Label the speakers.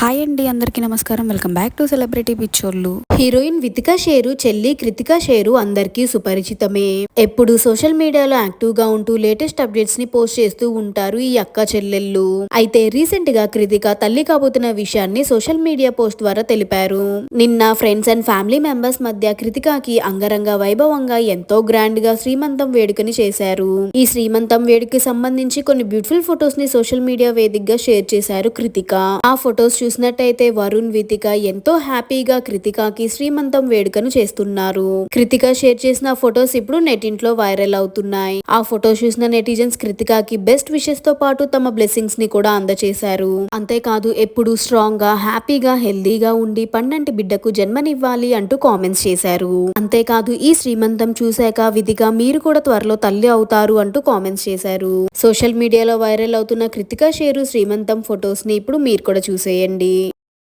Speaker 1: Hi అండి అందరికీ నమస్కారం. వెల్కమ్ బ్యాక్ టు సెలబ్రిటీ పిక్చర్లు
Speaker 2: హీరోయిన్ వితికా షేరు చెల్లి కృతికా షేరు అందరికీ సుపరిచితమే. ఎప్పుడు సోషల్ మీడియాలో యాక్టివ్గా ఉంటూ లేటెస్ట్ అప్డేట్స్ని పోస్ట్ చేస్తూ ఉంటారు ఈ అక్క చెల్లెళ్ళు. అయితే రీసెంట్గా కృతిక తల్లి కాబోతున్న విషయాన్ని సోషల్ మీడియా పోస్ట్ ద్వారా తెలిపారు. నిన్న ఫ్రెండ్స్ అండ్ ఫ్యామిలీ మెంబర్స్ మధ్య కృతికాకి అంగరంగ వైభవంగా ఎంతో గ్రాండ్గా శ్రీమంతం వేడుకని చేశారు. ఈ శ్రీమంతం వేడుకకి సంబంధించి కొన్ని బ్యూటిఫుల్ ఫొటోస్ని సోషల్ మీడియా వేదికగా షేర్ చేశారు కృతిక. ఆ ఫొటోస్ చూసినట్టయితే వరుణ్ వితిక ఎంతో హ్యాపీగా కృతికాకి శ్రీమంతం వేడుకను చేస్తున్నారు. కృతిక షేర్ చేసిన ఫొటోస్ ఇప్పుడు నెటింట్లో వైరల్ అవుతున్నాయి. ఆ ఫొటోస్ చూసిన నెటిజన్స్ కృతికాకి బెస్ట్ విషెస్తో పాటు తమ బ్లెస్సింగ్స్ని కూడా అందచేశారు. అంతేకాదు ఎప్పుడు స్ట్రాంగ్గా హ్యాపీగా హెల్దీగా ఉండి పండంటి బిడ్డకు జన్మనివ్వాలి అంటూ కామెంట్స్ చేశారు. అంతేకాదు ఈ శ్రీమంతం చూశాక విధిగా మీరు కూడా త్వరలో తల్లి అవుతారు అంటూ కామెంట్స్ చేశారు. సోషల్ మీడియాలో వైరల్ అవుతున్న కృతికా షేరు శ్రీమంతం ఫొటోస్ని ఇప్పుడు మీరు కూడా చూసేయండి. di